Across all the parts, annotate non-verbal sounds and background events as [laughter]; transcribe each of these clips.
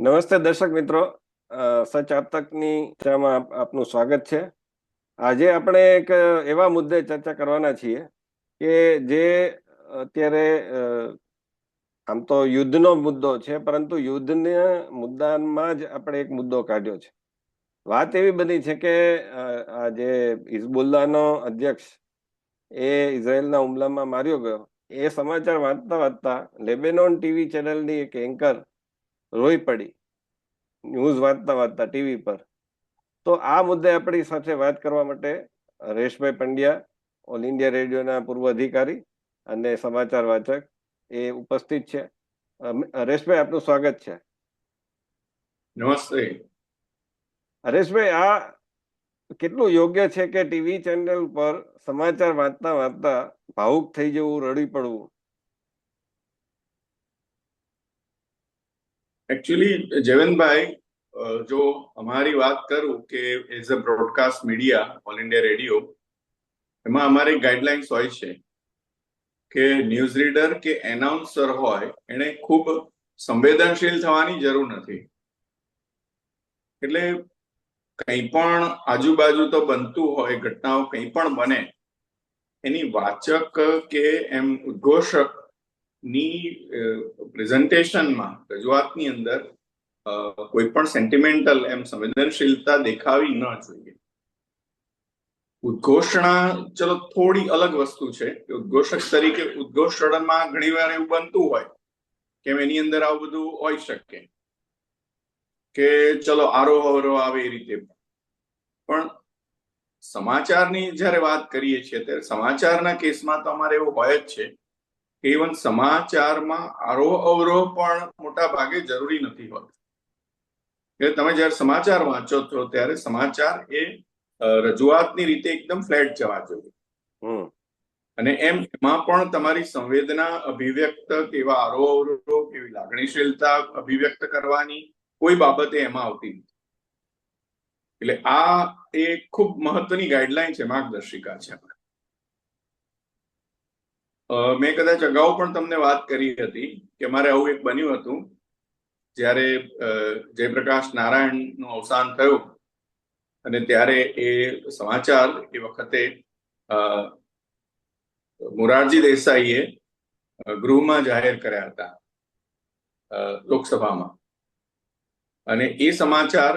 નમસ્તે દર્શક મિત્રો. સચ આપતકની ચર્ચામાં આપનું સ્વાગત છે. આજે આપણે એક એવા મુદ્દે ચર્ચા કરવાના છીએ કે જે અત્યારે આમ તો યુદ્ધનો મુદ્દો છે, પરંતુ યુદ્ધના મુદ્દામાં જ આપણે એક મુદ્દો કાઢ્યો છે. વાત એવી બની છે કે આ જે હિઝબુલ્લાનો અધ્યક્ષ એ ઇઝરાયલના હુમલામાં માર્યો ગયો. એ સમાચાર વાંચતા વાંચતા લેબેનોન ટીવી ચેનલની એક એન્કર રોઈ પડી. ન્યૂઝ વાંચતા વાંચતા ટીવી પર. તો આ મુદ્દે આપણી સાથે વાત કરવા માટે રેશભાઈ પંડ્યા ઓલ ઇન્ડિયા રેડિયોના પૂર્વ અધિકારી અને સમાચાર વાચક એ ઉપસ્થિત છે. રેશભાઈ હરેશભાઈ આપનું સ્વાગત છે. નમસ્તે. હરેશભાઈ આ કેટલું યોગ્ય છે કે ટીવી ચેનલ પર સમાચાર વાંચતા વાંચતા ભાવુક થઈ જવું, રડી પડવું? એકચ્યુઅલી જયવંતભાઈ જો અમારી વાત કરું કે as a broadcast media, all India radio, એમાં અમારી ગાઈડલાઇન્સ હોય છે કે ન્યૂઝ રીડર કે એનાઉન્સર હોય એને ખૂબ સંવેદનશીલ થવાની જરૂર નથી. એટલે કંઈ પણ આજુબાજુ તો બનતું હોય, ઘટનાઓ કંઈ પણ બને, એની વાચક કે એમ ઉદ્ઘોષકની પ્રેઝન્ટેશનમાં, રજૂઆતની અંદર કોઈ પણ સેન્ટિમેન્ટલ એમ સંવેદનશીલતા દેખાવી ન જોઈએ. ઉદ્ઘોષણા, ચલો, થોડી અલગ વસ્તુ છે કે ઉદ્ઘોષક તરીકે ઉદ્ઘોષણમાં ઘણીવાર એવું બનતું હોય, કેમ એની અંદર આવું બધું હોઈ શકે. કે ચલો આરોહ અવરોહ આવે એ રીતે પણ. સમાચારની જ્યારે વાત કરીએ છીએ ત્યારે સમાચારના કેસમાં તો અમારે એવું હોય જ છે કે ઇવન સમાચારમાં આરોહ અવરોહ પણ મોટા ભાગે જરૂરી નથી હોતો. એટલે તમે જ્યારે સમાચાર વાંચો છો ત્યારે સમાચાર એ રજૂઆતની રીતે એકદમ ફ્લેટ જવા જોઈએ. અને એમ એમાં પણ તમારી સંવેદના અભિવ્યક્ત કેવા આરોહ અવરોહ કેવી લાગણીશીલતા અભિવ્યક્ત કરવાની કોઈ બાબતે એમાં આવતી નથી. એટલે આ એ ખૂબ મહત્વની ગાઈડલાઈન છે માર્ગદર્શિકા છે મેં કદાચ અગાઉ પણ તમને વાત કરી હતી કે મારે આવું એક બન્યું હતું, જ્યારે જયપ્રકાશ નારાયણનું અવસાન થયું અને ત્યારે એ સમાચાર એ વખતે મોરારજી દેસાઈએ ગૃહમાં જાહેર કર્યા હતા લોકસભામાં. અને એ સમાચાર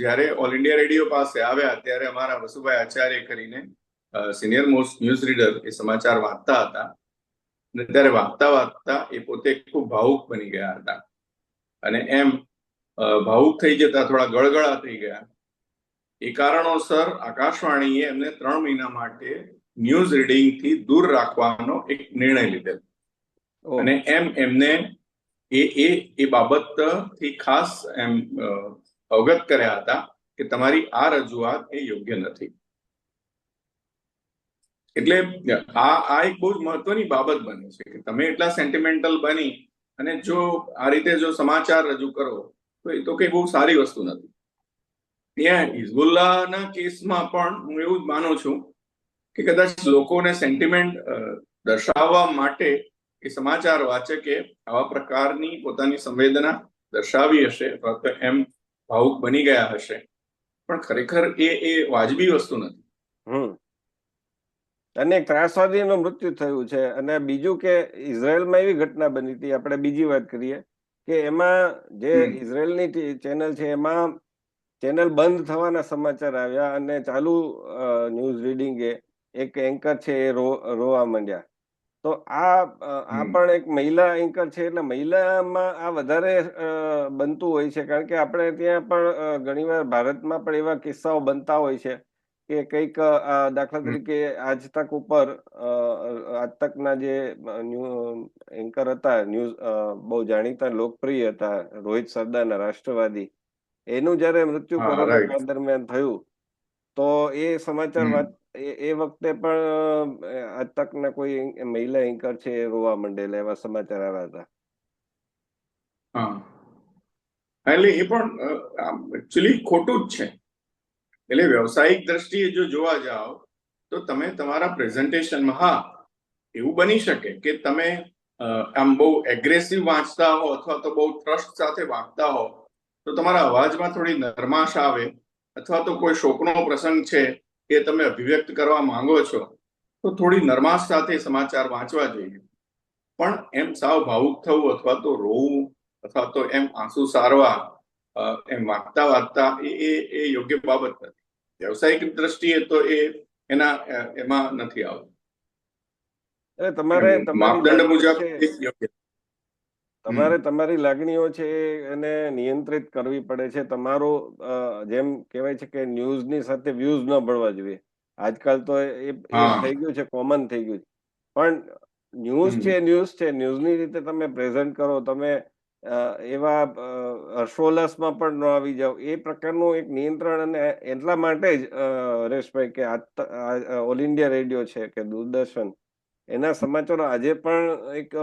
જ્યારે ઓલ ઇન્ડિયા રેડિયો પાસે આવ્યા ત્યારે અમારા વસુભાઈ આચાર્ય કરીને સિનિયર મોસ્ટ ન્યૂઝ રીડર એ સમાચાર વાંચતા હતા. અને ત્યારે વાંચતા વાંચતા એ પોતે ખૂબ ભાવુક બની ગયા હતા. અને એમ ભાવુક થઈ જતા થોડા ગળગળા થઈ ગયા. એ કારણોસર આકાશવાણીએ એમને ત્રણ મહિના માટે ન્યૂઝ રીડિંગથી દૂર રાખવાનો એક નિર્ણય લીધેલો. અને એમ એમને એ એ એ બાબતથી ખાસ એમ અવગત કર્યા હતા કે તમારી આ રજૂઆત એ યોગ્ય નથી. એટલે આ આ એક બહુ જ મહત્વની બાબત બની છે કે તમે એટલા સેન્ટિમેન્ટલ બની અને જો આ રીતે જો સમાચાર રજૂ કરો, તો એ તો કઈ બહુ સારી વસ્તુ નથી. ત્યાં હિઝબુલ્લાના કેસમાં પણ હું એવું જ માનું છું કે કદાચ લોકોને સેન્ટિમેન્ટ દર્શાવવા માટે એ સમાચાર વાચકે આવા પ્રકારની પોતાની સંવેદના દર્શાવી હશે અથવા તો એમ ભાવુક બની ગયા હશે. પણ ખરેખર એ એ વાજબી વસ્તુ નથી. અને ત્રાસવાદીનું મૃત્યુ થયું છે અને બીજું કે ઇઝરાયલમાં એવી ઘટના બની હતી આપણે બીજી વાત કરીએ કે એમાં જે. ઇઝરાયલની ચેનલ છે એમાં ચેનલ બંધ થવાના સમાચાર આવ્યા અને ચાલુ ન્યૂઝ રીડિંગે એક એન્કર છે એ રો રોવા માંડ્યા. તો આ આ પણ એક મહિલા એન્કર છે એટલે મહિલામાં આ વધારે બનતું હોય છે. કારણ કે આપણે ત્યાં પણ ઘણીવાર ભારતમાં પણ એવા કિસ્સાઓ બનતા હોય છે કે કંઈક દાખલા તરીકે આજ તક ઉપર આજ તકના જે ન્યૂ એન્કર હતા ન્યૂઝ બહુ જાણીતા લોકપ્રિય હતા રોહિત સરદારના રાષ્ટ્રવાદી. એનું જ્યારે મૃત્યુ કોરોના દરમિયાન થયું તો એ સમાચાર એ વખતે પણ આજ તકના કોઈ મહિલા એન્કર છે એ રોવા માંડેલા એવા સમાચાર આવ્યા હતા. હા. એટલે એ પણ એકચ્યુઅલી ખોટું જ છે. એટલે વ્યવસાયિક દ્રષ્ટિએ જો જોવા જાઓ, તો તમે તમારા પ્રેઝન્ટેશનમાં હા, એવું બની શકે કે તમે આમ બહુ એગ્રેસિવ વાંચતા હો અથવા તો બહુ ટ્રસ્ટ સાથે વાંચતા હો, તો તમારા અવાજમાં થોડી નરમાશ આવે અથવા તો કોઈ શોકનો પ્રસંગ છે એ તમે અભિવ્યક્ત કરવા માંગો છો તો થોડી નરમાશ સાથે સમાચાર વાંચવા જોઈએ. પણ એમ સાવ ભાવુક થવું અથવા તો રોવું અથવા તો એમ આંસુ સારવા એમ વાંચતા વાંચતા એ એ એ યોગ્ય બાબત નથી. વ્યવસાયિક દ્રષ્ટિએ તો એ એના એમાં નથી આવતું. તમારી માપદંડ મુજબ યોગ્ય. તમારે તમારી લાગણીઓ છે એને નિયંત્રિત કરવી પડે છે. તમારું જેમ કહેવાય છે કે ન્યૂઝની સાથે વ્યૂઝ ન ભળવા જોઈએ. આજકાલ તો એ થઈ ગયું છે કોમન થઈ ગયું છે. પણ ન્યૂઝ છે ન્યૂઝ છે ન્યૂઝની રીતે તમે પ્રેઝન્ટ કરો તમે એવા હર્ષોલ્લાસમાં પણ ન આવી જાઓ. એ પ્રકારનું એક નિયંત્રણ અને એટલા માટે જ અ, હરેશભાઈ કે ઓલ ઇન્ડિયા રેડિયો છે કે દૂરદર્શન એના સમાચારો આજે પણ એક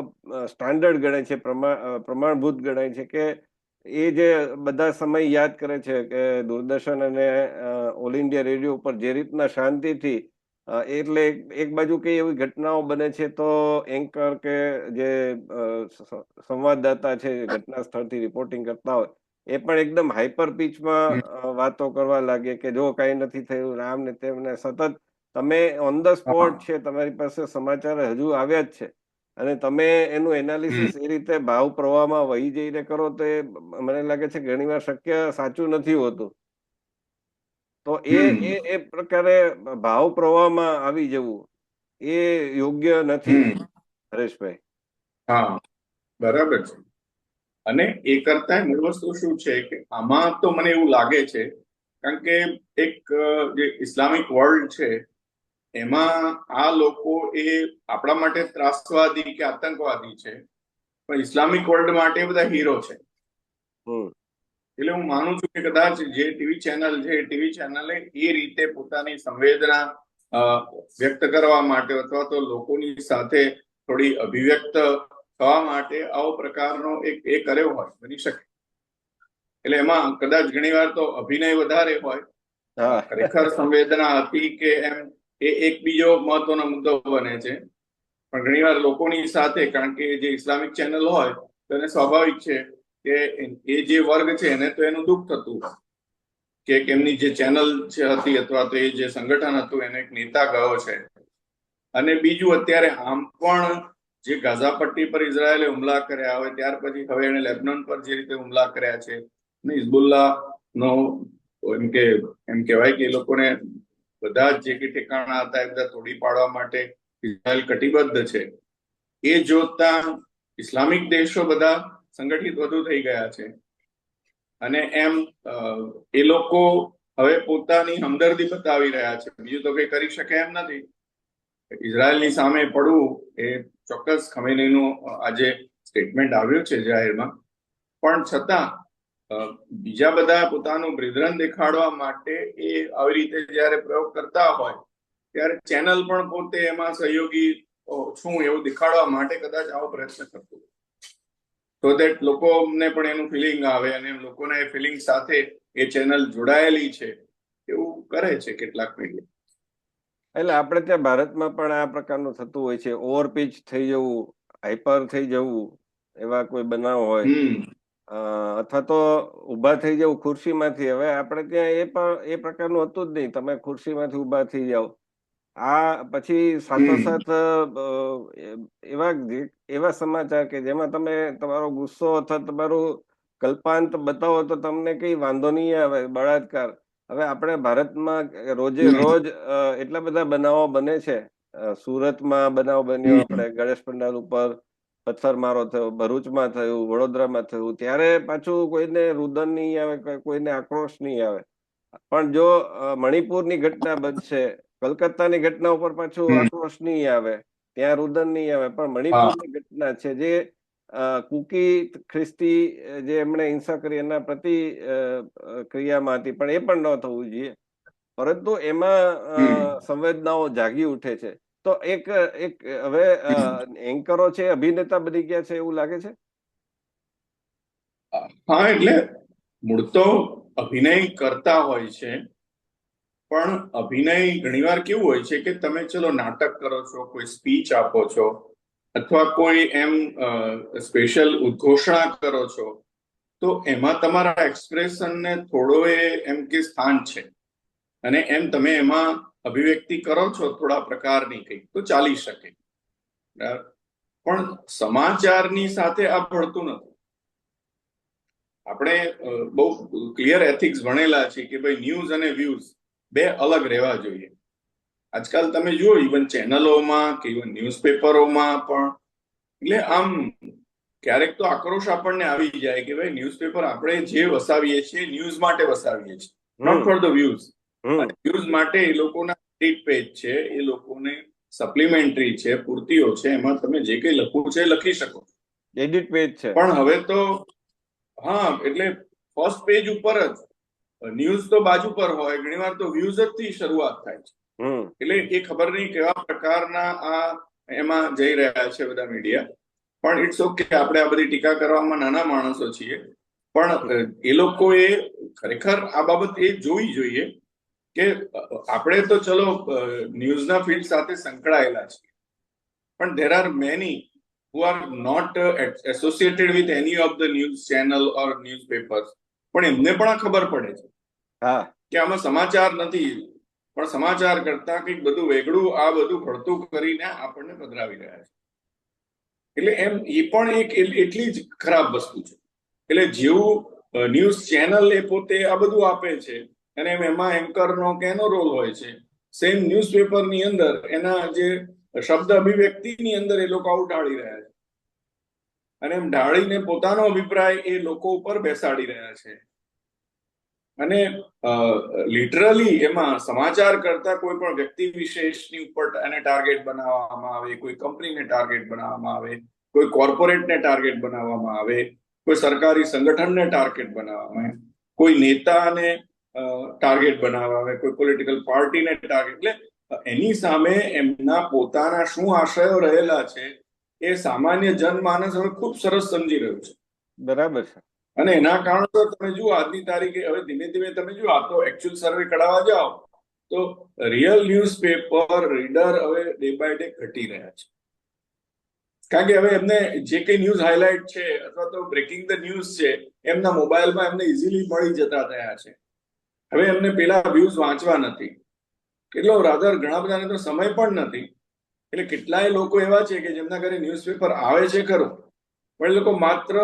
સ્ટાન્ડર્ડ ગણાય છે પ્રમા- પ્રમાણભૂત ગણાય છે કે એ જે બધા સમય યાદ કરે છે કે દૂરદર્શન અને ઓલ ઇન્ડિયા રેડિયો ઉપર જે રીતના શાંતિથી એટલે એક બાજુ કઈ એવી ઘટનાઓ બને છે તો એન્કર કે જે સંવાદદાતા છે ઘટના સ્થળથી રિપોર્ટિંગ કરતા હોય એ પણ એકદમ હાઈપર પીચમાં વાતો કરવા લાગે કે જો કાંઈ નથી થયું રામ ને તેમને સતત તમે ઓન ધ સ્પોટ છે તમારી પાસે સમાચાર હજુ આવ્યા જ છે. અને તમે એનું એનાલિસિસ એ રીતે ભાવ પ્રવાહમાં વહી જઈને કરો તો એ મને લાગે છે ઘણીવાર શક્ય સાચું નથી હોતું. તો એ એ એ પ્રકારે ભાવ પ્રવાહમાં આવી જવું એ યોગ્ય નથી હરેશભાઈ. હા બરાબર છે. અને એ કરતા મૂળ વસ્તુ શું છે કે આમાં તો મને એવું લાગે છે કારણ કે એક જે ઇસ્લામિક વર્લ્ડ છે એમાં આ લોકો એ આપણા માટે ત્રાસવાદી કે આતંકવાદી છે પણ ઇસ્લામિક વર્લ્ડ માટે બધા હીરો છે. એટલે હું માનું છું કે કદાચ જે ટીવી ચેનલ છે એ ટીવી ચેનલે એ રીતે પોતાની સંવેદના વ્યક્ત કરવા માટે અથવા તો લોકોની સાથે થોડી અભિવ્યક્ત થવા માટે આવો પ્રકારનો એક એ કર્યો હોય બની શકે. એટલે એમાં કદાચ ઘણીવાર તો અભિનય વધારે હોય. ખરેખર સંવેદના હતી કે એમ એ એક બીજો મહત્વનો મુદ્દો બને છે. પણ ઘણીવાર લોકોની સાથે, કારણ કે જે ઇસ્લામિક ચેનલ હોય, તો એને સ્વાભાવિક છે કે એ જે વર્ગ છે એને તો એનું દુઃખ થતું કે એમની જે ચેનલ છે હતી અથવા તો એ જે સંગઠન હતું, એને એક નેતા ગયો છે. અને બીજું અત્યારે આમ પણ જે ગાઝા પટ્ટી પર ઇઝરાયેલે હુમલા કર્યા હોય, ત્યાર પછી હવે એને લેબનોન પર જે રીતે હુમલા કર્યા છે ને હિઝબુલ્લા નો એમ કે, એમ કહેવાય કે એ લોકોને બધા જે કે ઠેકાણા હતા, એ બધા તોડી પાડવા માટે ઇઝરાયલ કટિબદ્ધ છે. એ જોતા ઇસ્લામિક દેશો બધા સંગઠિત વધુ થઈ ગયા છે. અને એમ એ લોકો હવે પોતાની હમદર્દી બતાવી રહ્યા છે. બીજું તો કઈ કરી શકે એમ નથી. ઇઝરાયલની સામે પડવું એ ચોક્કસ ખમેનીનું આજે સ્ટેટમેન્ટ આવ્યું છે જાહેરમાં. પણ છતાં બીજા બધા પોતાનું બ્રિધરન દેખાડવા માટે એ આવી રીતે જ્યારે પ્રયોગ કરતા હોય ત્યારે ચેનલ પણ પોતે એમાં સહયોગી છું એવું દેખાડવા માટે કદાચ આવો પ્રયત્ન કરતું તો દેટ લોકોને પણ એનું ફિલિંગ આવે અને લોકોને એ ફિલિંગ સાથે એ ચેનલ જોડાયેલી છે એવું કરે છે કેટલાક મીડિયા એટલે આપણે ત્યાં ભારતમાં પણ આ પ્રકારનું થતું હોય છે ઓવરપીચ થઈ જવું હાઈપર થઈ જવું એવા કોઈ બનાવ હોય? અથવા તો ઊભા થઈ જવું ખુરશીમાંથી. હવે આપણે ત્યાં એ પણ એ પ્રકારનું હતું જ નહીં. તમે ખુરશીમાંથી ઊભા થઈ જાઓ. આ પછી સાથોસાથ એવા એવા સમાચાર કે જેમાં તમે તમારો ગુસ્સો અથવા તમારું કલ્પાંત બતાવો તો તમને કઈ વાંધો નહીં આવે બળાત્કાર. હવે આપણે ભારતમાં રોજે રોજ એટલા બધા બનાવો બને છે. સુરતમાં બનાવ બન્યો આપણે ગણેશ પંડાલ ઉપર. પથ્થરમારો થયો ભરૂચમાં થયું વડોદરામાં થયું ત્યારે પાછું કોઈને રુદન નહીં આવે કોઈને આક્રોશ નહીં આવે. પણ જો મણિપુરની ઘટના બનશે કલકત્તાની ઘટના ઉપર પાછું આક્રોશ નહીં આવે ત્યાં રુદન નહીં આવે પણ મણિપુરની ઘટના છે જે કુકી ખ્રિસ્તી જે એમણે હિંસા કરી એના પ્રતિ ક્રિયામાં હતી પણ એ પણ ન થવું જોઈએ. પરંતુ એમાં સંવેદનાઓ જાગી ઉઠે છે. તો એક એક હવે એન્કરો છે, અભિનેતા બની ગયા છે એવું લાગે છે? હા, એટલે મૂળ તો અભિનય કરતા હોય છે, પણ અભિનય ઘણીવાર કેવું હોય છે કે તમે ચલો નાટક કરો છો, કોઈ સ્પીચ આપો છો, અથવા કોઈ એમ સ્પેશિયલ ઉદ્ઘોષણા કરો છો, તો એમાં તમારા એક્સપ્રેશનને થોડો એ એમ કે સ્થાન છે. અને એમ તમે એમાં અભિવ્યક્તિ કરો છો થોડા પ્રકારની કંઈક તો ચાલી શકે. પણ સમાચારની સાથે આ ભળતું નથી. આપણે બહુ ક્લિયર એથિક્સ ભણેલા છે કે ભાઈ ન્યૂઝ અને વ્યૂઝ બે અલગ રહેવા જોઈએ. આજકાલ તમે જુઓ ઇવન ચેનલોમાં કે ઇવન ન્યૂઝપેપરોમાં પણ. એટલે આમ ક્યારેક તો આક્રોશ આપણને આવી જાય કે ભાઈ ન્યૂઝપેપર આપણે જે વસાવીએ છીએ ન્યૂઝ માટે વસાવીએ છીએ. નોટ ફોર ધ વ્યૂઝ અને માટે એ લોકોના ક્રેડિટ પેજ છે એ લોકોને સપ્લિમેન્ટરી છે પૂર્તિઓ છે એમાં તમે જે કંઈ લખવું છે લખી શકો. એડિટ પેજ છે. પણ હવે તો હા એટલે ફર્સ્ટ પેજ ઉપર જ ન્યૂઝ તો બાજુ પર હોય ઘણીવાર તો વ્યૂઝ જ થી શરૂઆત થાય છે. એટલે એ ખબર નહીં કેવા પ્રકારના આ એમાં જઈ રહ્યા છે બધા મીડિયા પણ ઇટ્સ ઓકે આપણે આ બધી ટીકા કરવામાં નાના માણસો છીએ. પણ એ લોકોએ ખરેખર આ બાબત એ જોવી જોઈએ કે આપણે તો ચલો ન્યૂઝના ફિલ્ડ સાથે સંકળાયેલા છે પણ there are many who are not associated with any of the news channel or newspapers પણ એમને પણ આ ખબર પડે છે. હા. કે આમાં સમાચાર નથી. પણ સમાચાર કરતા કંઈક બધું વેગળું આ બધું ભળતું કરીને આપણને પધરાવી રહ્યા છે. એટલે એમ એ પણ એક એટલી જ ખરાબ વસ્તુ છે. એટલે જેવું ન્યૂઝ ચેનલ એ પોતે આ બધું આપે છે અને એમ એન્કરનો કેનો રોલ હોય છે? સેમ ન્યૂઝપેપરની અંદર એના જે શબ્દ અભિવ્યક્તિની અંદર એ લોકો આવું ઢાળી રહ્યા છે. અને એમ ઢાળીને પોતાનો અભિપ્રાય એ લોકો ઉપર બેસાડી રહ્યા છે. અને લિટરલી એમાં સમાચાર કરતા કોઈ પણ વ્યક્તિ વિશેષની ઉપર એને ટાર્ગેટ બનાવવામાં આવે, કોઈ કંપનીને ટાર્ગેટ બનાવવામાં આવે, કોઈ કોર્પોરેટને ટાર્ગેટ બનાવવામાં આવે, કોઈ સરકારી સંગઠનને ટાર્ગેટ બનાવવામાં આવે, કોઈ નેતાને ટાર્ગેટ બનાવવા આવે કોઈ પોલિટિકલ પાર્ટીને ટાર્ગેટ એટલે એની સામે એમના પોતાના શું આશયો રહેલા છે એ સામાન્ય જનમાનસ હવે ખૂબ સરસ સમજી રહ્યું છે. બરાબર છે. અને એના કારણસર તમે જુઓ આજની તારીખે હવે ધીમે ધીમે તમે જુઓ આ તો એકચ્યુઅલ સર્વે કઢાવવા જાઓ તો રિયલ ન્યૂઝ પેપર રીડર હવે ડે બાય ડે ઘટી રહ્યા છે. કારણ કે હવે એમને જે કઈ ન્યૂઝ હાઇલાઇટ છે અથવા તો બ્રેકિંગ ધ ન્યૂઝ છે એમના મોબાઈલમાં એમને ઇઝીલી મળી જતા થયા છે. હવે એમને પેલા વ્યૂઝ વાંચવા નથી. કેટલો રાધર ઘણા બધાને તો સમય પણ નથી. એટલે કેટલાય લોકો એવા છે કે જેમના ઘરે ન્યૂઝપેપર આવે છે ખરું, પણ એ લોકો માત્ર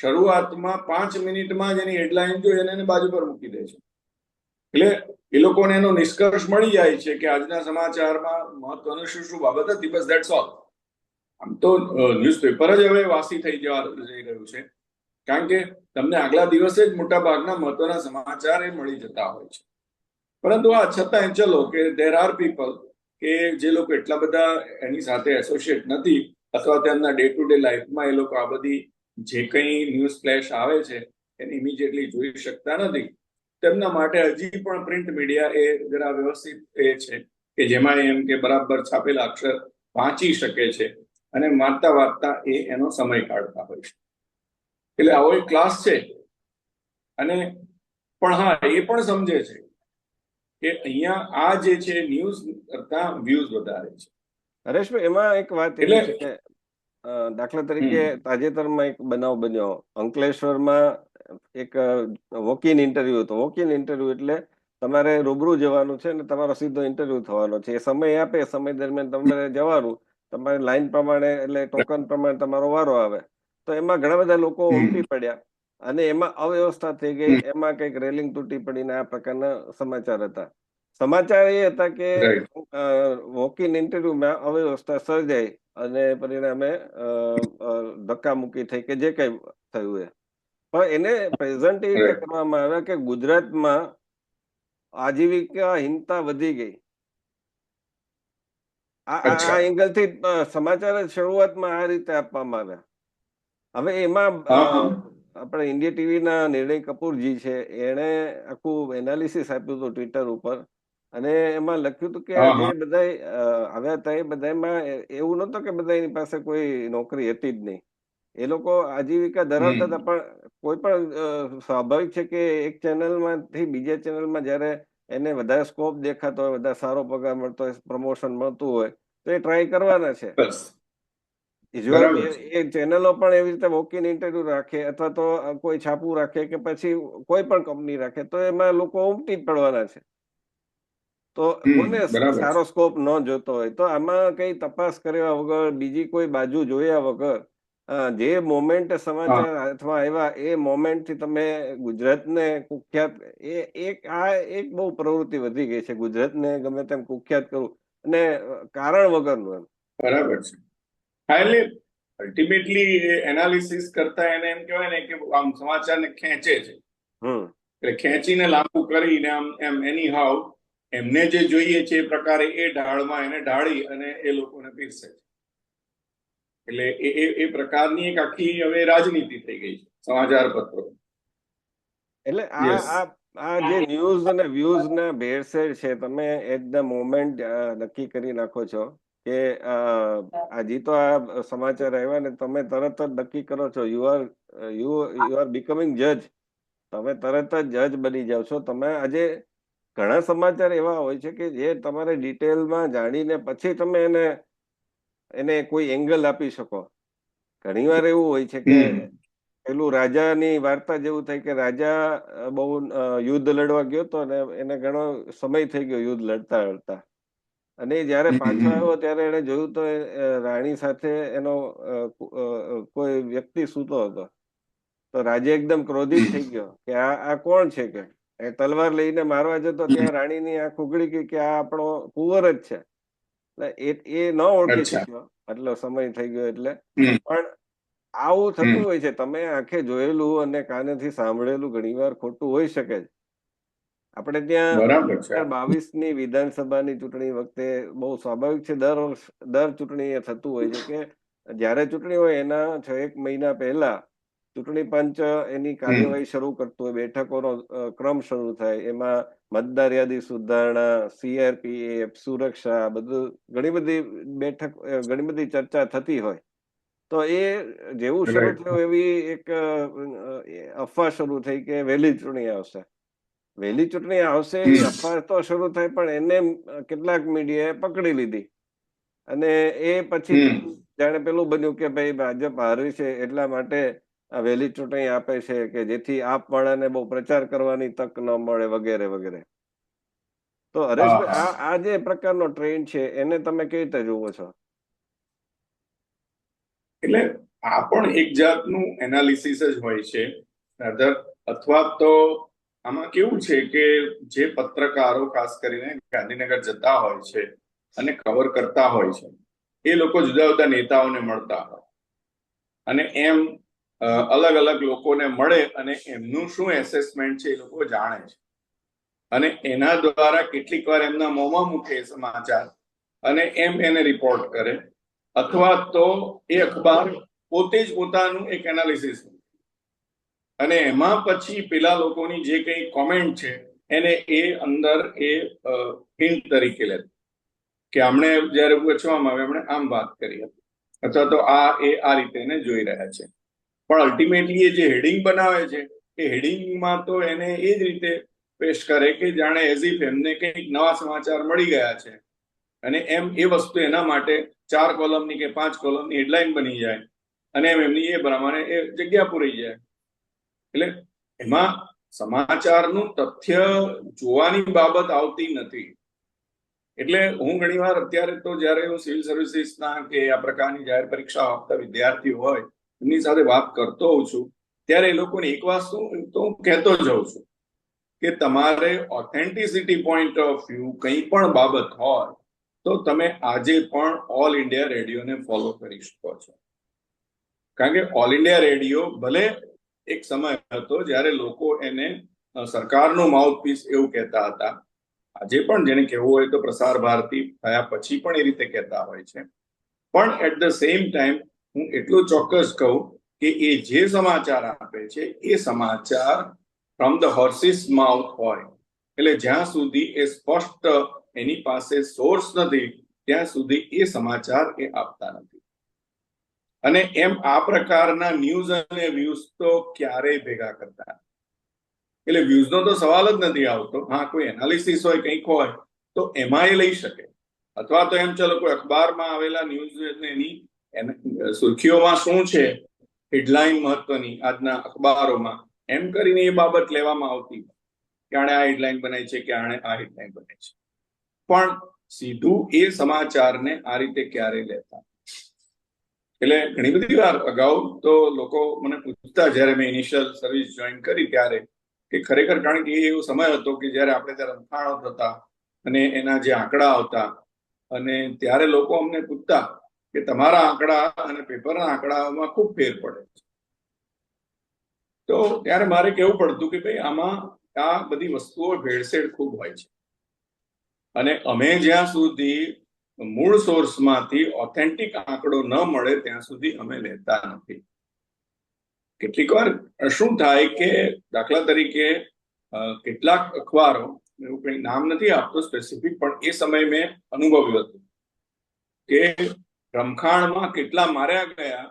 શરૂઆતમાં પાંચ મિનિટમાં જ એની હેડલાઇન જોઈ અને એને બાજુ પર મૂકી દે છે. એટલે એ લોકોને એનો નિષ્કર્ષ મળી જાય છે કે આજના સમાચારમાં મહત્વનું શું શું બાબત હતી, બસ દેટ્સ ઓલ આમ તો ન્યૂઝપેપર જ હવે વાસી થઈ જવા જઈ રહ્યું છે. કારણ કે તમને આગલા દિવસે જ મોટા ભાગના મહત્વના સમાચાર એ મળી જતા હોય છે. પરંતુ આ છતાં ચલો કે દેર આર પીપલ કે જે લોકો એટલા બધા એની સાથે એસોસિએટ નથી અથવા તેમના ડે ટુ ડે લાઈફમાં એ લોકો આ બધી જે કંઈ ન્યૂઝ ફ્લેશ આવે છે એને ઇમિડિયેટલી જોઈ શકતા નથી. તેમના માટે હજી પણ પ્રિન્ટ મીડિયા એ જરા વ્યવસ્થિત એ છે કે જેમાં એમ કે બરાબર છાપેલા અક્ષર વાંચી શકે છે અને વાંચતા વાંચતા એ એનો સમય કાઢતા હોય છે. એટલે આવો એક ક્લાસ છે. અને પણ હા એ પણ સમજે છે કે અહીંયા આ જે છે ન્યૂઝ કરતા વ્યૂઝ વધારે છે. હરેશભાઈ એમાં એક વાત એટલે- છે કે દાખલા તરીકે તાજેતરમાં એક બનાવ બન્યો. અંકલેશ્વરમાં એક વોકિન ઇન્ટરવ્યુ હતો. વોકિન ઇન્ટરવ્યુ એટલે તમારે રૂબરૂ જવાનું છે અને તમારો સીધો ઇન્ટરવ્યુ થવાનો છે. એ સમય આપે સમય દરમિયાન તમારે જવાનું. તમારે લાઈન પ્રમાણે એટલે ટોકન પ્રમાણે તમારો વારો આવે. તો એમાં ઘણા બધા લોકો. ઉમટી પડ્યા. અને એમાં અવ્યવસ્થા થઈ ગઈ. એમાં કંઈક રેલિંગ તૂટી પડીને આ પ્રકારના સમાચાર હતા. સમાચાર એ હતા કે વોક ઇન ઇન્ટરવ્યુમાં અવ્યવસ્થા સર્જાઈ અને પરિણામે ધક્કામુક્કી થઈ કે જે કઈ થયું એ. પણ એને પ્રેઝન્ટ એ રીતે કરવામાં આવ્યા કે ગુજરાતમાં આજીવિકા હિંતા વધી ગઈ. આ એંગલથી સમાચાર શરૂઆતમાં આ રીતે આપવામાં આવ્યા. હવે એમાં. આપણે ઇન્ડિયા ટીવીના નિર્ણય કપૂરજી છે એણે આખું એનાલિસિસ આપ્યું હતું ટ્વિટર ઉપર. અને એમાં લખ્યું હતું કે જે બધા આવ્યા હતા એ બધામાં એવું નહોતું કે બધા એની પાસે કોઈ નોકરી હતી જ નહીં. એ લોકો આજીવિકા ધરાવતા હતા પણ કોઈ પણ સ્વાભાવિક છે કે એક ચેનલમાંથી બીજા ચેનલમાં જ્યારે એને વધારે સ્કોપ દેખાતો હોય વધારે સારો પગાર મળતો હોય પ્રમોશન મળતું હોય તો એ ટ્રાય કરવાના છે. એ ચેનલો પણ એવી રીતે વોક ઇન ઇન્ટરવ્યુ રાખે અથવા તો કોઈ છાપું રાખે કે પછી કોઈ પણ કંપની રાખે તો એમાં લોકો ઉમટી જ પડવાના છે. તો કોને સારો સ્કોપ ન જોતો હોય તો આમાં કઈ તપાસ કર્યા વગર બીજી કોઈ બાજુ જોયા વગર જે મોમેન્ટ સમાચાર અથવા આવ્યા એ મોમેન્ટથી તમે ગુજરાતને કુખ્યાત એ એક આ એક બહુ પ્રવૃત્તિ વધી ગઈ છે ગુજરાતને ગમે તેમ કુખ્યાત કરવું અને કારણ વગરનું એમ. બરાબર છે. હા એટલે અલ્ટિમેટલી એનાલિસિસ કરતા એને એમ કહેવાય ને કે આમ સમાચારને ખેંચે છે. એટલે ખેંચીને લાંબુ કરીને આમ એમ એની હાવ એમને જે જોઈએ છે એ પ્રકારે એ ઢાળમાં એને ઢાળી અને એ લોકોને પીરસે છે. એટલે એ એ પ્રકારની એક આખી હવે રાજનીતિ થઈ ગઈ છે સમાચાર પત્રો. એટલે આ આ આ જે ન્યૂઝ અને વ્યૂઝ ના ભેળસેળ છે તમે એટ ધ મોમેન્ટ નક્કી કરી નાખો છો. કે અ, હજી તો આ સમાચાર આવ્યા ને તમે તરત જ નક્કી કરો છો you are you you are becoming જજ તમે તરત જ જજ બની જાવ છો. તમે આજે ઘણા સમાચાર એવા હોય છે કે જે તમારે ડિટેલમાં જાણીને પછી તમે એને એને કોઈ એંગલ આપી શકો. ઘણીવાર એવું હોય છે કે. પેલું રાજાની વાર્તા જેવું થાય કે રાજા બહુ યુદ્ધ લડવા ગયો તો અને એને ઘણો સમય થઈ ગયો યુદ્ધ લડતા લડતા અને જયારે પાછો આવ્યો ત્યારે એને જોયું તો રાણી સાથે એનો કોઈ વ્યક્તિ સૂતો હતો. તો રાજે એકદમ ક્રોધિત થઈ ગયો કે આ આ કોણ છે કે? એ તલવાર લઈને મારવા જતો ત્યાં રાણીની આંખ ઉગડી ગઈ કે આ આપણો કુંવર જ છે. એટલે એ એ ન ઓળખી શક્યો. આટલો સમય થઈ ગયો એટલે. પણ આવું થતું હોય છે. તમે આંખે જોયેલું અને કાનેથી સાંભળેલું ઘણીવાર ખોટું હોઈ શકે છે. આપણે ત્યાં બાવીસની વિધાનસભાની ચૂંટણી વખતે બહુ સ્વાભાવિક છે. દર વર્ષ દર ચૂંટણી એ થતું હોય છે કે જ્યારે ચૂંટણી હોય એના છ એક મહિના પહેલા ચૂંટણી પંચ એની કાર્યવાહી શરૂ કરતું હોય બેઠકોનો ક્રમ શરૂ થાય. એમાં મતદાર યાદી સુધારણા સીઆરપીએફ સુરક્ષા બધું ઘણી બધી બેઠક ઘણી બધી ચર્ચા થતી હોય. તો એ જેવું શરૂ થયું એવી એક અફવા શરૂ થઈ કે વહેલી ચૂંટણી આવશે. વહેલી ચૂંટણી આવશે અફવા તો શરૂ થઈ પણ એને કેટલાક મીડિયાએ પકડી લીધી. અને એ પછી જાણે પેલું બન્યું કે ભાઈ ભાજપ હારી છે એટલા માટે આ વહેલી ચૂંટણી આપે છે કે જેથી આપ વાળાને બહુ પ્રચાર કરવાની તક ન મળે વગેરે વગેરે. તો હરેશભાઈ આ આ જે પ્રકારનો ટ્રેન્ડ છે એને તમે કેવી રીતે જુઓ છો? એટલે આ પણ એક જાતનું એનાલિસિસ જ હોય છે. અથવા તો આમાં કેવું છે કે જે પત્રકારો, ખાસ કરીને ગાંધીનગર જતા હોય છે અને કવર કરતા હોય છે, એ લોકો જુદા જુદા નેતાઓને મળતા હોય. અને એમ અલગ અલગ લોકોને મળે અને એમનું શું એસેસમેન્ટ છે એ લોકો જાણે છે. અને એના દ્વારા કેટલીક વાર એમના મોંમાં મૂકે સમાચાર અને એમ એને રિપોર્ટ કરે. અથવા તો એ અખબાર પોતે જ પોતાનું એક એનાલિસિસ અને એમાં પછી પેલા લોકોની જે કઈ કોમેન્ટ છે, એને એ અંદર એ હિન્ટ તરીકે લે. કે આમણે જયારે પૂછવામાં આવે, એમણે આમ વાત કરી હતી. અથવા તો આ, એ, આ રીતે એને જોઈ રહ્યા છે. પણ અલ્ટિમેટલી એ જે હેડિંગ બનાવે છે, એ હેડિંગમાં તો એને એ જ રીતે પેશ કરે કે જાણે એઝ ઇફ એમને કંઈક નવા સમાચાર મળી ગયા છે. અને એમ એ વસ્તુ એના માટે ચાર કોલમની કે પાંચ કોલમની હેડલાઇન બની જાય. અને એમ એમની એ પ્રમાણે એ જગ્યા પૂરી જાય. એટલે એમાં સમાચારનું તથ્ય જોવાની બાબત આવતી નથી. એટલે હું ઘણીવાર અત્યારે તો જ્યારે હું સિવિલ સર્વિસીસના કે આ પ્રકારની જાહેર પરીક્ષા આપતા વિદ્યાર્થીઓ હોય, એમની સાથે વાત કરતો હોઉં છું, ત્યારે એ લોકોને એક વસ્તુ તો હું કહેતો જાઉં છું કે તમારે ઓથેન્ટિસિટી પોઈન્ટ ઓફ વ્યૂ કંઈ પણ બાબત હોય, તો તમે આજે પણ ઓલ ઇન્ડિયા રેડિયોને ફોલો કરી શકો છો. કારણ કે ઓલ ઇન્ડિયા રેડિયો ભલે એક સમય હતો જ્યારે લોકો એને સરકારનું માઉથપીસ એવું કહેતા હતા. આજે પણ જેને કહેવું હોય તો પ્રસાર ભારતી થયા પછી પણ એ રીતે કહેતા હોય છે. પણ એટ ધ સેમ ટાઈમ હું એટલું ચોક્કસ કહું કે એ જે સમાચાર આપે છે એ સમાચાર ફ્રોમ ધ હોર્સિસ માઉથ હોય. એટલે જ્યાં સુધી એ સ્પષ્ટ એની પાસે સોર્સ નથી, ત્યાં સુધી એ સમાચાર એ આપતા નથી. અને એમ આ પ્રકારના ન્યૂઝ અને વ્યૂઝ તો ક્યારેય ભેગા કરતા. એટલે વ્યૂઝનો તો સવાલ જ નથી આવતો. હા, કોઈ એનાલિસિસ હોય, કંઈક હોય, તો એમાં એ લઈ શકે. અથવા તો એમ ચલો, કોઈ અખબારમાં આવેલા ન્યૂઝ એની સુર્ખીઓમાં શું છે હેડલાઇન મહત્વની આજના અખબારોમાં, એમ કરીને એ બાબત લેવામાં આવતી કે આણે આ હેડલાઇન બનાવી છે કે આણે આ હેડલાઇન બનાવી છે. પણ સીધું એ સમાચારને આ રીતે ક્યારે લેતા એટલે ઘણી બધી વાર અગાઉ તો લોકો મને પૂછતા, જ્યારે મેં ઇનિશિયલ સર્વિસ જોઈન કરી ત્યારે, કે ખરેખર કારણ કે એ એવો સમય હતો કે જ્યારે આપણે ત્યાં રમખાણો થતા અને એના જે આંકડા આવતા અને ત્યારે લોકો અમને પૂછતા કે તમારા આંકડા અને પેપરના આંકડાઓમાં ખૂબ ફેર પડે છે. તો ત્યારે મારે કેવું પડતું કે ભાઈ આમાં આ બધી વસ્તુઓ ભેળસેળ ખૂબ હોય છે. અને અમે જ્યાં સુધી મૂળ સોર્સમાંથી ઓથેન્ટિક આંકડો ન મળે ત્યાં સુધી અમે લેતા નથી. કેટલીક વાર શું થાય કે દાખલા તરીકે કેટલાક અખબારો એવું કંઈ નામ નથી આપતો સ્પેસિફિક પણ એ સમયે મેં અનુભવ્યું હતું કે રમખાણમાં કેટલા માર્યા ગયા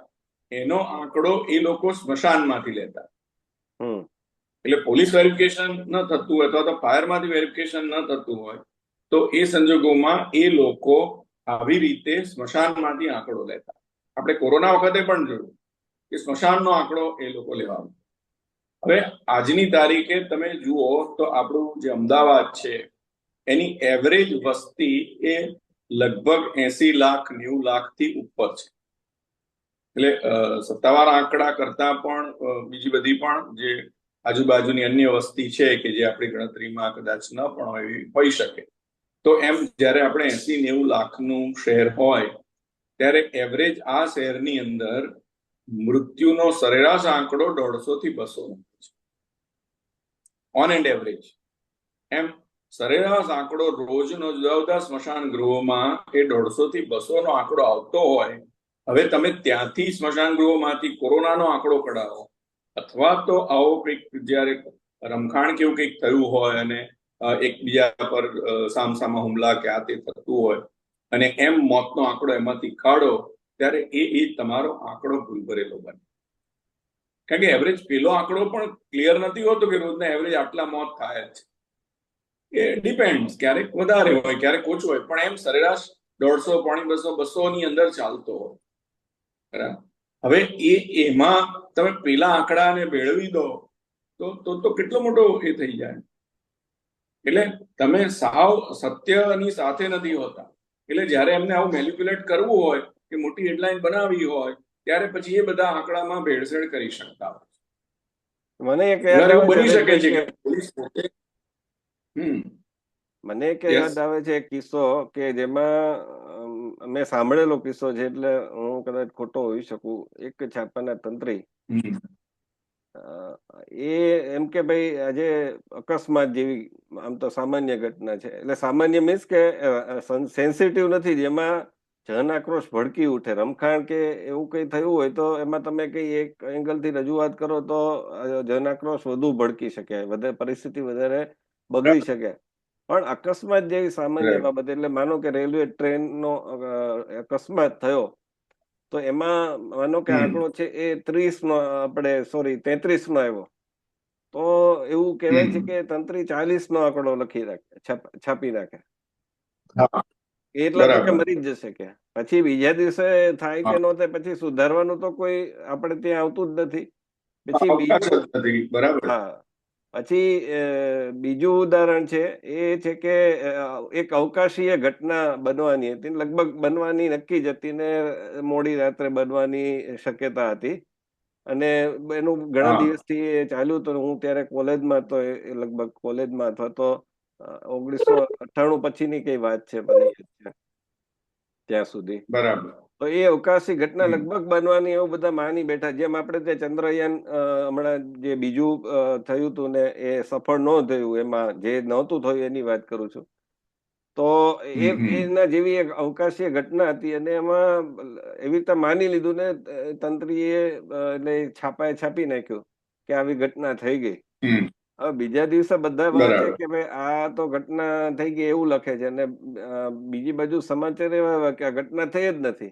એનો આંકડો એ લોકો સ્મશાનમાંથી લેતા. એટલે પોલીસ વેરિફિકેશન ન થતું હોય અથવા તો ફાયરમાંથી વેરિફિકેશન ન થતું હોય તો એ સંજોગોમાં એ લોકો આવી રીતે સ્મશાનમાંથી આંકડો લેતા. આપણે કોરોના વખતે પણ જોયું કે સ્મશાનનો આંકડો એ લોકો લેવા હવે આજની તારીખે તમે જુઓ તો આપણું જે અમદાવાદ છે, એની એવરેજ વસ્તી એ લગભગ એસી લાખ નેવું લાખથી ઉપર છે. એટલે સત્તાવાર આંકડા કરતા પણ બીજી બધી પણ જે આજુબાજુની અન્ય વસ્તી છે કે જે આપણી ગણતરીમાં કદાચ ન પણ હોય હોઈ શકે. તો એમ જ્યારે આપણે એસી નેવું લાખનું શહેર હોય, ત્યારે એવરેજ આ શહેરની અંદર મૃત્યુનો સરેરાશ આંકડો દોઢસો થી બસો ઓન એન્ડ એવરેજ એમ સરેરાશ આંકડો રોજનો જુદા જુદા સ્મશાન ગૃહોમાં એ દોઢસો થી બસો નો આંકડો આવતો હોય, હવે તમે ત્યાંથી સ્મશાન ગૃહોમાંથી કોરોનાનો આંકડો કઢાવો, અથવા તો આવો કંઈક જ્યારે રમખાણ કેવું કંઈક થયું હોય અને એકબીજા પર સામસામા હુમલા કે આ તે થતું હોય અને એમ મોતનો આંકડો એમાંથી કાઢો, ત્યારે એ એ તમારો આંકડો ભૂલ ભરેલો બને. કારણ કે એવરેજ પેલો આંકડો પણ ક્લિયર નથી હોતો કે રોજના એવરેજ આટલા મોત થાય જ. છે એ ડિપેન્ડ ક્યારેક વધારે હોય, ક્યારેક ઓછું હોય, પણ એમ સરેરાશ દોઢસો, પોણી, બસો બસો ની અંદર ચાલતો હોય. બરાબર? હવે એ, એમાં તમે પેલા આંકડાને ભેળવી દો, તો તો તો કેટલો મોટો એ થઈ જાય. એટલે તમે સાવ સત્યની સાથે નથી હોતા. એટલે જ્યારે એમને આવું મેલ્યુપ્યુલેટ કરવું હોય કે મોટી હેડલાઇન બનાવી હોય ત્યારે પછી એ બધા આંકડામાં ભેળસેળ કરી શકતા હોય. મને એક એવું બની શકે છે કે પોલીસ પોતે હમ. મને એક યાદ આવે છે એક કિસ્સો કે જેમાં મેં સાંભળેલો કિસ્સો છે એટલે હું કદાચ ખોટો હોઈ શકું. એક છાપાના તંત્રી એ એમ કે ભાઈ આજે અકસ્માત જેવી આમ તો સામાન્ય ઘટના છે. એટલે સામાન્ય મીન્સ કે સેન્સિટિવ નથી જેમાં જન આક્રોશ ભડકી ઉઠે. રમખાણ કે એવું કંઈ થયું હોય તો એમાં તમે કંઈ એક એંગલથી રજૂઆત કરો તો જન આક્રોશ વધુ ભડકી શકે. વધારે પરિસ્થિતિ વધારે બગડી શકે. પણ અકસ્માત જેવી સામાન્ય બાબત એટલે માનો કે રેલવે ટ્રેનનો અકસ્માત થયો તો એમાં માનો કે આંકડો છે એ ત્રીસ નો આપણે સોરી તેત્રીસ નો આવ્યો. તો એવું કહેવાય છે કે તંત્રી ચાલીસ નો આંકડો લખી રાખે છાપી નાખે. એટલા તો કે મરી જ જશે કે. પછી બીજા દિવસે થાય કે નો થાય પછી સુધારવાનું તો કોઈ આપણે ત્યાં આવતું જ નથી. પછી બીજું હા. પછી બીજું ઉદાહરણ છે એ છે કે એક અવકાશીય ઘટના બનવાની હતી લગભગ બનવાની નક્કી જ હતી ને મોડી રાત્રે બનવાની શક્યતા હતી. અને એનું ઘણા દિવસથી એ ચાલ્યું તો હું ત્યારે કોલેજમાં હતો એ લગભગ કોલેજમાં અથવા તો ઓગણીસો અઠ્ઠાણું પછીની કઈ વાત છે મને ત્યાં સુધી. બરાબર. તો એ અવકાશી ઘટના લગભગ બનવાની એવું બધા માની બેઠા. જેમ આપણે તે ચંદ્રયાન હમણાં જે બીજું થયું હતું ને એ સફળ ન થયું એમાં જે નહોતું થયું એની વાત કરું છું. તો એ એના જેવી એક અવકાશીય ઘટના હતી અને એમાં એવી રીતે માની લીધું ને તંત્રીએ એટલે છાપાએ છાપી નાખ્યું કે આવી ઘટના થઈ ગઈ. હવે બીજા દિવસે બધા વાંચે કે ભાઈ આ તો ઘટના થઈ ગઈ એવું લખે છે અને બીજી બાજુ સમાચાર એવા કે આ ઘટના થઈ જ નથી.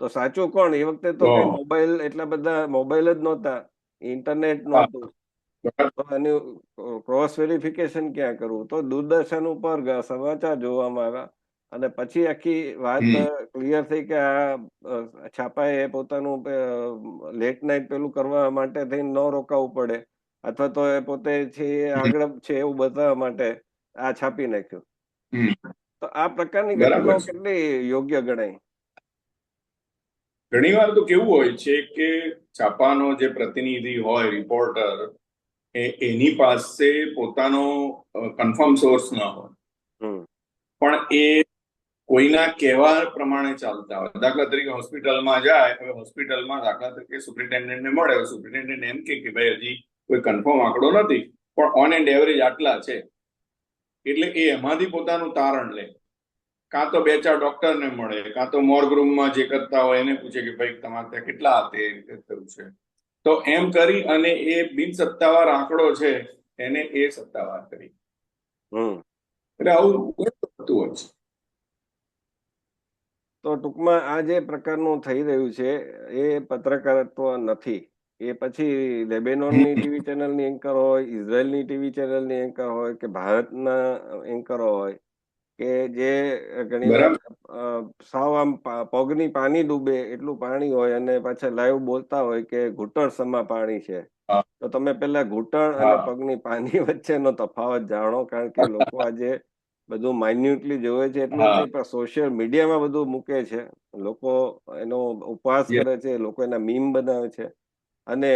તો સાચું કોણ? એ વખતે તો મોબાઈલ એટલા બધા મોબાઈલ જ નહોતા. ઇન્ટરનેટ નહોતું. તો એનું ક્રોસ વેરિફિકેશન ક્યાં કરવું? તો દૂરદર્શન ઉપર સમાચાર જોવામાં આવ્યા. અને પછી આખી વાત ક્લિયર થઈ કે આ છાપાએ પોતાનું લેટ નાઇટ પેલું કરવા માટે થઈને ન રોકાવું પડે. અથવા તો એ પોતે છે આગળ છે એવું બતાવવા માટે આ છાપી નાખ્યું. તો આ પ્રકારની ઘટનાઓ કેટલી યોગ્ય ગણાય? ઘણીવાર તો કેવું હોય છે કે છાપાનો જે પ્રતિનિધિ હોય રિપોર્ટર એ એની પાસે પોતાનો કન્ફર્મ સોર્સ ન હોય. પણ એ કોઈના કહેવા પ્રમાણે ચાલતા હોય. દાખલા તરીકે હોસ્પિટલમાં જાય હવે હોસ્પિટલમાં દાખલા તરીકે સુપ્રિન્ટેન્ડન્ટને મળે સુપ્રિન્ટેન્ડન્ટ એમ કે કે ભાઈ હજી કોઈ કન્ફર્મ આંકડો નથી પણ ઓન એન્ડ એવરેજ આટલા છે. એટલે એ એમાંથી પોતાનું તારણ લે. કાં તો બે ચાર ડોક્ટરને મળે કાં તો મોર્ગ રૂમમાં જે કરતા હોય એને પૂછે કે ભાઈ તમારે ત્યાં કેટલા એ રીતે થયું છે. તો એમ કરી અને એ બિન સત્તાવાર આંકડો છે એને એ સત્તાવાર કરી. એટલે આવું થતું હોય છે. તો ટૂંકમાં આ જે પ્રકારનું થઈ રહ્યું છે એ પત્રકારત્વ નથી. એ પછી લેબેનોનની ટીવી ચેનલની એન્કર હોય ઇઝરાયલની ટીવી ચેનલની એન્કર હોય કે ભારતના એન્કરો હોય કે જે ઘણી સાવ આમ પગની પાણી ડૂબે એટલું પાણી હોય અને પાછા લાઈવ બોલતા હોય કે ઘૂંટણ સમા પાણી છે. તો તમે પેલા ઘૂંટણ અને પગની પાણી [laughs] વચ્ચેનો તફાવત જાણો કારણ કે [laughs] લોકો આજે બધું માઇન્યુટલી જોવે છે એટલું નહીં પણ સોશિયલ મીડિયામાં બધું મૂકે છે. લોકો એનો ઉપવાસ કરે છે લોકો એના મીમ બનાવે છે. અને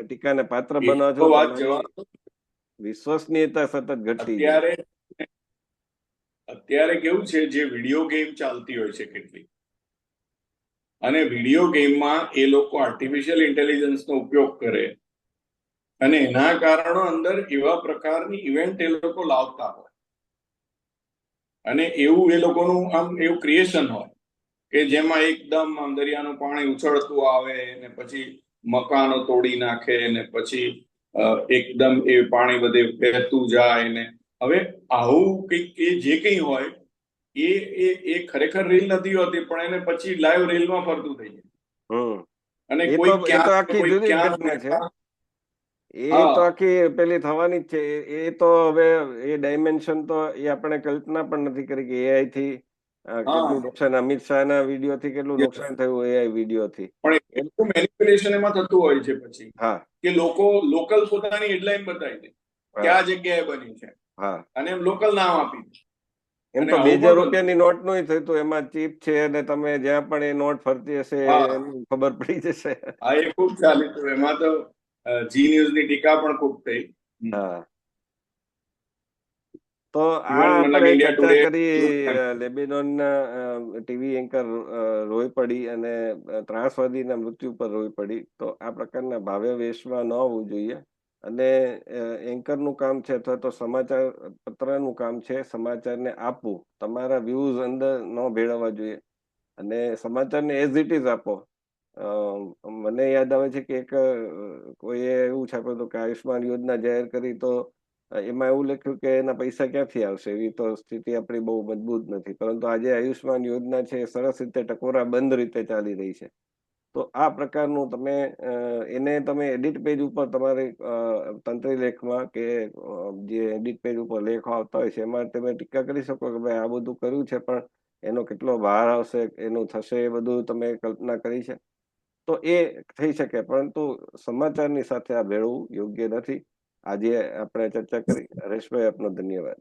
ટીકાને પાત્ર બનાવો છો વિશ્વસનીયતા સતત ઘટતી જાય. અત્યારે કેવું છે, જે વીડિયો ગેમ ચાલતી હોય છે કેટલી. અને વીડિયો ગેમમાં એ લોકો આર્ટિફિશિયલ ઇન્ટેલિજન્સનો ઉપયોગ કરે. અને એના કારણો અંદર એવા પ્રકારની ઇવેન્ટ એ લોકો લાવતા હોય. અને એવું એ લોકોનું આમ એવું ક્રિએશન હોય કે જેમાં એકદમ આમ દરિયાનું પાણી ઉછળતું આવે ને પછી મકાનો તોડી નાખે ને પછી એકદમ એ પાણી બધે વહેતું જાય ને હવે આવું કંઈક એ જે કંઈ હોય એ એ એ ખરેખર રીલ નથી હોતી પણ એને પછી લાઈવ રીલમાં ફરતું થઈ જાય. અને કોઈ ક્યાં એ તો આખી પેલી થવાની જ છે. એ- તો હવે એ ડાયમેન્શન તો એ આપણે કલ્પના પણ નથી કરી કે એઆઈ થી કેટલું નુકસાન અમિત શાહના વીડિયો થી કેટલું નુકસાન થયું એઆઈ વીડિયો થી પણ એટલું મેનિપ્યુલેશન એમાં થતું હોય છે પછી હા. કે લોકો લોકલ પોતાની હેડલાઇન બતાવી દે. કે આ જગ્યાએ બન્યું છે? હા. અને એમ લોકલ નામ આપી એમ તો બે હજાર રૂપિયાની નોટનું થયું એમાં ચીપ છે અને તમે જ્યાં પણ એ નોટ ફરતી હશે. ખબર પડી જશે. હા એ ખૂબ ચાલ્યું હતું એમાં તો જી ન્યૂઝની ટીકા પણ ખૂબ થઈ. હા. તો આ આપણે ચર્ચા કરી લેબેનોનના ટીવી એન્કર રોઈ પડી અને ત્રાસવાદીના મૃત્યુ પર રોઈ પડી. તો આ પ્રકારના ભાવ્ય વેશમાં ન હોવું જોઈએ. અને એન્કરનું કામ છે અથવા તો સમાચાર પત્રનું કામ છે, સમાચારને આપવું. તમારા વ્યૂઝ અંદર ન ભેળવવા જોઈએ. અને સમાચારને એઝ ઇટ ઇઝ આપો. મને યાદ આવે છે કે એક કોઈએ એવું છાપ્યું હતું કે આયુષ્માન યોજના જાહેર કરી તો એમાં એવું લખ્યું કે એના પૈસા ક્યાંથી આવશે? એવી તો સ્થિતિ આપણી બહુ મજબૂત નથી. પરંતુ આજે આયુષ્માન યોજના છે એ સરસ રીતે ટકોરા બંધ રીતે ચાલી રહી છે. તો આ પ્રકારનું તમે એને તમે એડિટ પેજ ઉપર તમારી તંત્રી લેખમાં કે જે એડિટ પેજ ઉપર લેખો આવતા હોય છે, એમાં તમે ટીકા કરી શકો કે ભાઈ આ બધું કર્યું છે, પણ એનો કેટલો ભાર આવશે, એનું થશે એ બધું તમે કલ્પના કરી છે? તો એ થઈ શકે, પરંતુ સમાચારની સાથે આ ભેળવું યોગ્ય નથી. આજે આપણે ચર્ચા કરી. હરેશભાઈ, આપનો ધન્યવાદ.